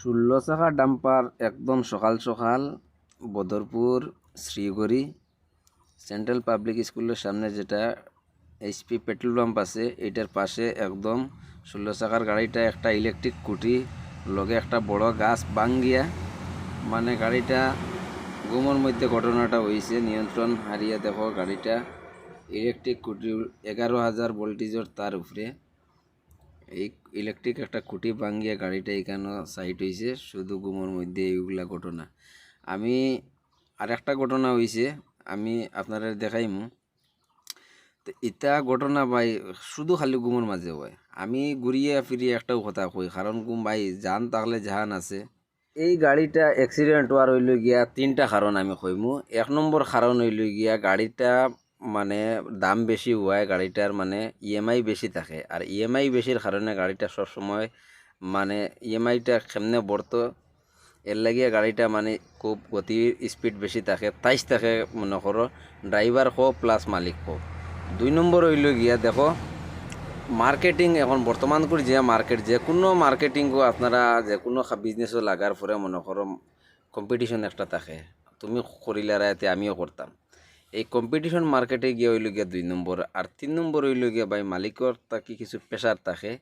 ষোলো চাকা ডাম্পার একদম সকাল সকাল বদরপুর শ্রীগড়ি সেন্ট্রাল পাবলিক স্কুলের সামনে যেটা এইচপি পেট্রোল পাম্প আছে এটার পাশে একদম ষোলো চাকার গাড়িটা, একটা ইলেকট্রিক কুটি, লগে একটা বড় গাছ বাঙ্গিয়া মানে গাড়িটা গুমর মধ্যে ঘটনাটা হয়েছে নিয়ন্ত্রণ হারিয়ে দেখো গাড়িটা ইলেকট্রিক কুটি এগারো হাজার ভোল্টেজের তার উপরে এই ইলেকট্রিক একটা খুঁটি ভাঙ্গিয়া গাড়িটা এখানে সাইড হয়েছে শুধু গুমোর মধ্যে এইগুলা ঘটনা। আমি আর একটা ঘটনা হয়েছে আমি আপনারা দেখাইমু। তো ইটা ঘটনা ভাই, শুধু খালি গুমোর মাঝে হয়। আমি ঘুরিয়ে ফিরিয়ে একটাও কথা কই, কারণ গুম ভাই জান তাহলে জাহান আছে। এই গাড়িটা অ্যাক্সিডেন্ট হওয়ার হইল গিয়া তিনটা কারণ আমি কইমু। এক নম্বর কারণ হইল গিয়া গাড়িটা মানে দাম বেশি হওয়ায় গাড়িটার মানে ইএমআই বেশি থাকে। আর ইএমআই বেশির কারণে গাড়িটা সবসময় মানে ইএমআইটা কেমনে বর্তো এর লাগিয়ে গাড়িটা মানে খুব গতি স্পিড বেশি থাকে তাইশ থাকে মনে করো ড্রাইভার হো প্লাস মালিক হো দুই নম্বর হইল গিয়া দেখো মার্কেটিং এখন বর্তমান করে যে মার্কেট যে কোনো মার্কেটিংও আপনারা যে কোনো বিজনেসও লাগার পরে মনে করো কম্পিটিশন একটা থাকে। তুমি করিলে রাতে আমিও করতাম এই কম্পিটিশন মার্কেটে গিয়ে হইল গিয়া দুই নম্বর। আর তিন নম্বর হইল গিয়া ভাই মালিকর তাকে কিছু প্রেশার থাকে,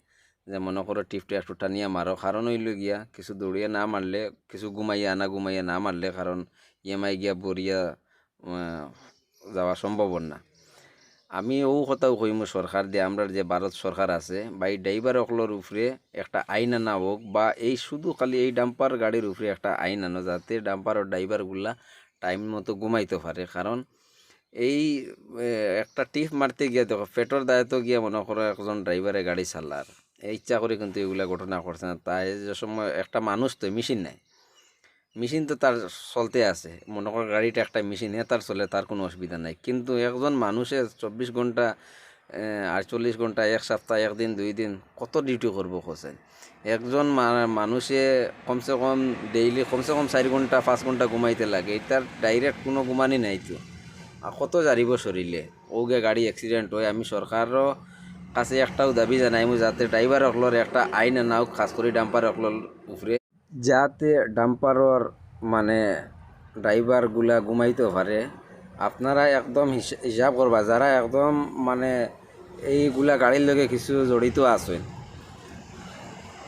যে মনে করো টিপটা একটু টানিয়া মারো। কারণ হইল গিয়া কিছু দৌড়িয়ে না মারলে, কিছু ঘুমাইয়া না ঘুমাইয়া না মারলে কারণ ইএমআই গিয়া বরিয়া যাওয়া সম্ভব না। আমি ও কথাও কইমু সরকার দিয়ে, আমরা যে ভারত সরকার আছে বা এই ড্রাইভার অকলোর উপরে একটা আইন আনা হোক, বা এই শুধু খালি এই ডাম্পার গাড়ির উপরে একটা আইন আনো, যাতে ডাম্পার ও ড্রাইভারগুলা টাইম মতো ঘুমাইতে পারে। কারণ এই একটা টিপ মারতে গিয়ে দেখো পেটর দায়িত্ব গিয়ে মনে করো একজন ড্রাইভারে গাড়ি চালার। ইচ্ছা করে কিন্তু এগুলা ঘটনা করছে না। তাই যে সময় একটা মানুষ তো মেশিন নাই। মেশিন তো তার চলতে আছে। মনে করো গাড়িটা একটা মেশিন তার চলে, তার কোনো অসুবিধা নাই। কিন্তু একজন মানুষের চব্বিশ ঘণ্টা আটচল্লিশ ঘণ্টা, এক সপ্তাহ, একদিন, দুই দিন কত ডিউটি করব খোঁজেন একজন মানুষে কমসে কম ডেইলি কমসে কম চারি ঘণ্টা, পাঁচ ঘণ্টা ঘুমাইতে লাগে। এটার ডাইরেক্ট কোনো ঘুমানি নাই তো। কত জারিব শরীরে ওগে গাড়ি অ্যাক্সিডেন্ট হয়, আমি সরকারও কাছে একটাও দাবি জানাইমু যাতে ড্রাইভার অকলর একটা আইন আনাও খাস করে ডাম্পার অকলর উপরে যাতে ডাম্পারর মানে ড্রাইভারগুলা ঘুমাইতে পারে আপনারা একদম হিসা- হিসাব করবা যারা একদম মানে এইগুলা গাড়ির লগে কিছু জড়িত আছেন।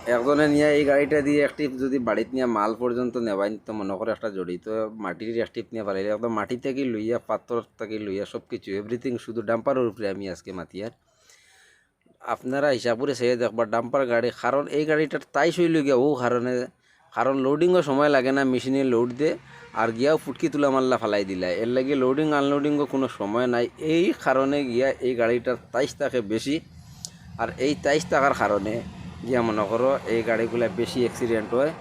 একজনে নিয়ে এই গাড়িটা দিয়ে একটি যদি বাড়িতে নিয়ে মাল পর্যন্ত নেবাই, তো মনে করে একটা জড়িত মাটির একটিপ নিয়ে পারে একদম মাটি থেকে লইয়া পাথর থেকে লইয়া সব কিছু এভরিথিং শুধু ডাম্পারের উপরে আমি আজকে মাতিয়ার আপনারা হিসাব করে সেই দেখবার ডাম্পার গাড়ি, কারণ এই গাড়িটার তাই শৈল গিয়া ও কারণে, কারণ লোডিংও সময় লাগে না মেশিনে লোড দে, আর গিয়াও ফুটকি তুলা মাল্লা ফালাই দিলা, এর লাগে লোডিং আনলোডিংও কোনো সময় নাই। এই কারণে গিয়া এই গাড়িটার তাইশ থাকে বেশি, আর এই তাইশ টাকার কারণে গিয়া মনে করো এই গাড়িগুলা বেশি অ্যাক্সিডেন্ট হয়।